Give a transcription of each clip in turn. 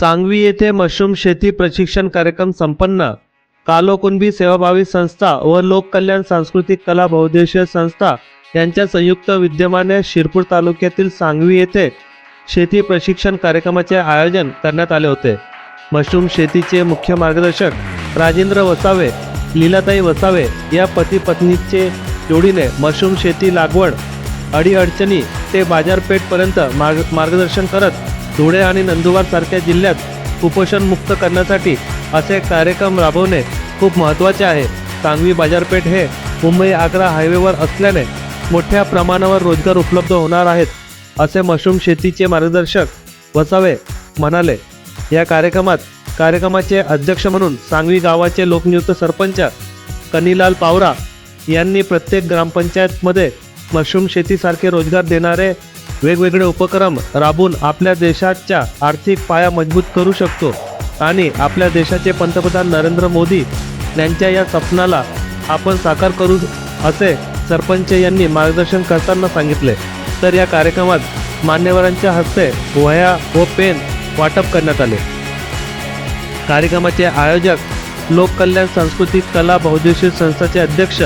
सांगवी येथे मशरूम शेती प्रशिक्षण कार्यक्रम संपन्न. कालोकुंभी सेवाभावी संस्था व लोककल्याण सांस्कृतिक कला बहुद्देशीय संस्था यांच्या संयुक्त विद्यमाने शिरपूर तालुक्यातील सांगवी येथे शेती प्रशिक्षण कार्यक्रमाचे आयोजन करण्यात आले होते. मशरूम शेतीचे मुख्य मार्गदर्शक राजेंद्र वसावे लीलाताई वसावे या पती पत्नीचे जोडीने मशरूम शेती लागवड अडीअडचणी ते बाजारपेठपर्यंत मार्ग मार्गदर्शन करत धुळे आणि नंदुरबार सारख्या जिल्ह्यात कुपोषण मुक्त करण्यासाठी असे कार्यक्रम राबवणे खूप महत्त्वाचे आहे. सांगवी बाजारपेठ हे मुंबई आग्रा हायवेवर असल्याने मोठ्या प्रमाणावर रोजगार उपलब्ध होणार आहेत असे मशरूम शेतीचे मार्गदर्शक वसावे म्हणाले. या कार्यक्रमात कार्यक्रमाचे अध्यक्ष म्हणून सांगवी गावाचे लोकनियुक्त सरपंच कनिलाल पावरा यांनी प्रत्येक ग्रामपंचायतमध्ये मशरूम शेतीसारखे रोजगार देणारे वेगवेगळे उपक्रम राबून आपल्या देशाच्या आर्थिक पाया मजबूत करू शकतो. आणि आपल्या देशाचे पंतप्रधान नरेंद्र मोदी यांच्या या स्वप्नाला आपण साकार करू असे सरपंच यांनी मार्गदर्शन करताना सांगितले. तर या कार्यक्रमात मान्यवरांच्या हस्ते वह्या व पेन वाटप करण्यात आले. कार्यक्रमाचे आयोजक लोककल्याण सांस्कृतिक कला बहुद्देशीय संस्थाचे अध्यक्ष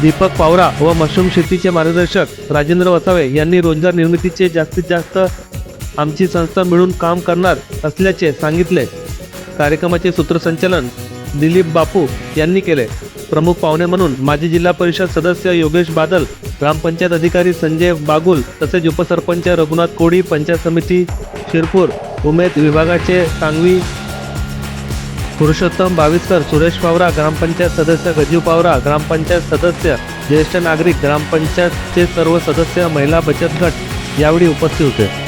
दीपक पावरा व मशरूम शेतीचे मार्गदर्शक राजेंद्र वसावे यांनी रोजगार निर्मितीचे जास्तीत जास्त आमची संस्था मिळून काम करणार असल्याचे सांगितले. कार्यक्रमाचे सूत्रसंचालन दिलीप बापू यांनी केले. प्रमुख पाहुणे म्हणून माजी जिल्हा परिषद सदस्य योगेश बादल ग्रामपंचायत अधिकारी संजय बागुल तसेच उपसरपंच रघुनाथ कोडी पंचायत समिती शिरपूर उमेद विभागाचे सांगवी पुरुषोत्तम बाविस्कर सुरेश पावरा ग्रामपंचायत सदस्य गजीव पावरा ग्रामपंचायत सदस्य ज्येष्ठ नागरिक ग्रामपंचायतचे सर्व सदस्य महिला बचत गट यावेळी उपस्थित होते.